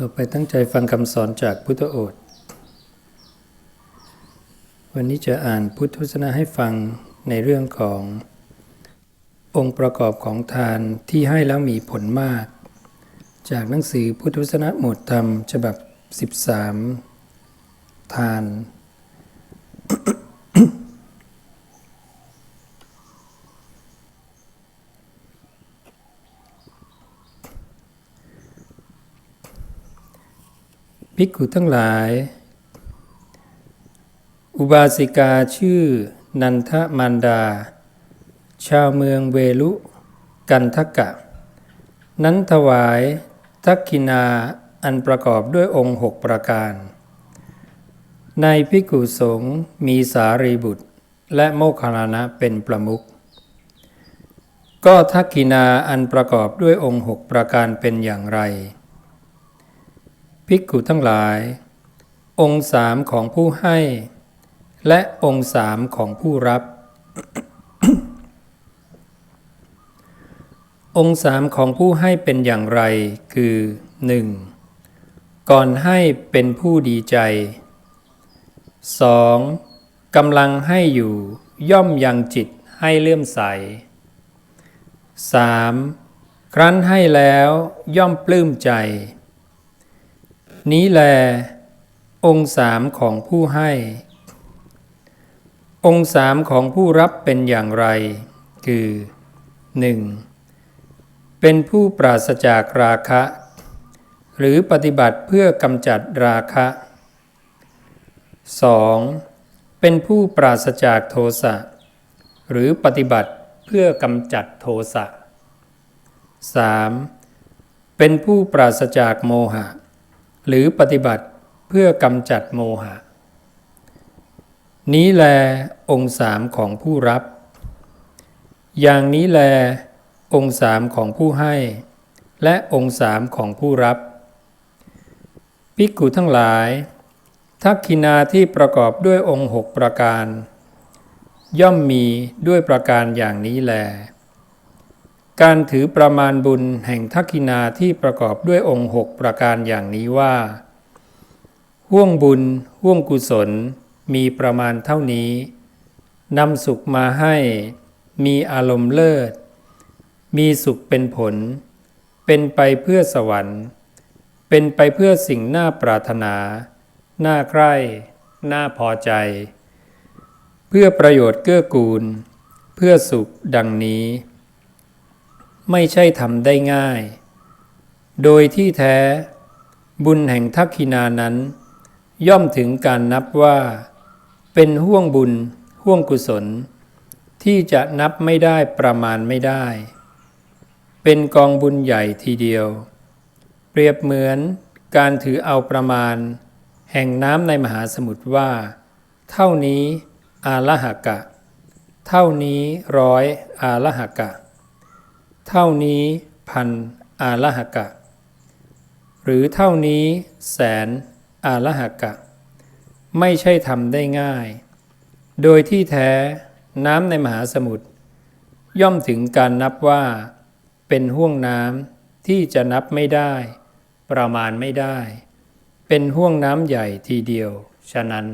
ต่อไปตั้งใจฟังคำสอนจากพุทธโอษฐ์ วันนี้จะอ่านพุทธวจนะให้ฟังในเรื่องขององค์ประกอบของทานที่ให้แล้วมีผลมาก จากหนังสือพุทธวจนะหมวดธรรมฉบับ 13 ทาน ภิกขุทั้งหลาย อุบาสิกาชื่อนันทมันดา ชาวเมืองเวลุกันทกะ นั้นถวายทักขินาอันประกอบด้วยองค์หกประการ ในภิกขุสงฆ์มีสารีบุตรและโมคคัลลานะเป็นประมุขก็ทักขินาอันประกอบด้วยองค์หกประการเป็นอย่างไร ภิกขุทั้งหลาย องค์สามของผู้ให้ และองค์สามของผู้รับ องค์สามของผู้ให้เป็นอย่างไร คือ 1. ก่อนให้เป็นผู้ดีใจ 2. กำลังให้อยู่ย่อมยังจิตให้เลื่อมใส 3. ครั้นให้แล้วย่อมปลื้มใจ นี้แล องค์สามของผู้ให้ องค์สามของผู้รับเป็นอย่างไร คือ 1. เป็นผู้ปราศจากราคะ หรือปฏิบัติเพื่อกำจัดราคะ 2. เป็นผู้ปราศจากโทสะ หรือปฏิบัติเพื่อกำจัดโทสะ 3. เป็นผู้ปราศจากโมหะ หรือปฏิบัติเพื่อกำจัดโมหะ นี้แลองค์สามของผู้รับ อย่างนี้แล องค์สามของผู้ให้ และองค์สามของผู้รับ ภิกขุทั้งหลาย ทักขินาที่ประกอบด้วยองค์หกประการ ย่อมมีด้วยประการอย่างนี้แล การถือประมาณบุญแห่งทักขินาที่ประกอบด้วยองค์หกประการอย่างนี้ว่า ห่วงบุญ ห่วงกุศล มีประมาณเท่านี้นำสุขมาให้ มีอารมณ์เลิศ มีสุขเป็นผล เป็นไปเพื่อสวรรค์ เป็นไปเพื่อสิ่งน่าปรารถนา น่าใคร่ น่าพอใจ เพื่อประโยชน์เกื้อกูล เพื่อสุขดังนี้ ไม่ใช่ทำได้ง่าย โดยที่แท้ บุญแห่งทักขินานั้น ย่อมถึงการนับว่า เป็นห่วงบุญห่วงกุศล ที่จะนับไม่ได้ประมาณไม่ได้ เป็นกองบุญใหญ่ทีเดียว เปรียบเหมือนการถือเอาประมาณ แห่งน้ำในมหาสมุทรว่า เท่านี้อาละหกะ เท่านี้ร้อยอาละหกะ เท่านี้พันอาละหกะ หรือเท่านี้แสนอาละหกะ ไม่ใช่ทำได้ง่าย โดยที่แท้น้ำในมหาสมุทรย่อมถึงการนับว่า เป็นห่วงน้ำที่จะนับไม่ได้ ประมาณไม่ได้ เป็นห่วงน้ำใหญ่ทีเดียว ฉะนั้น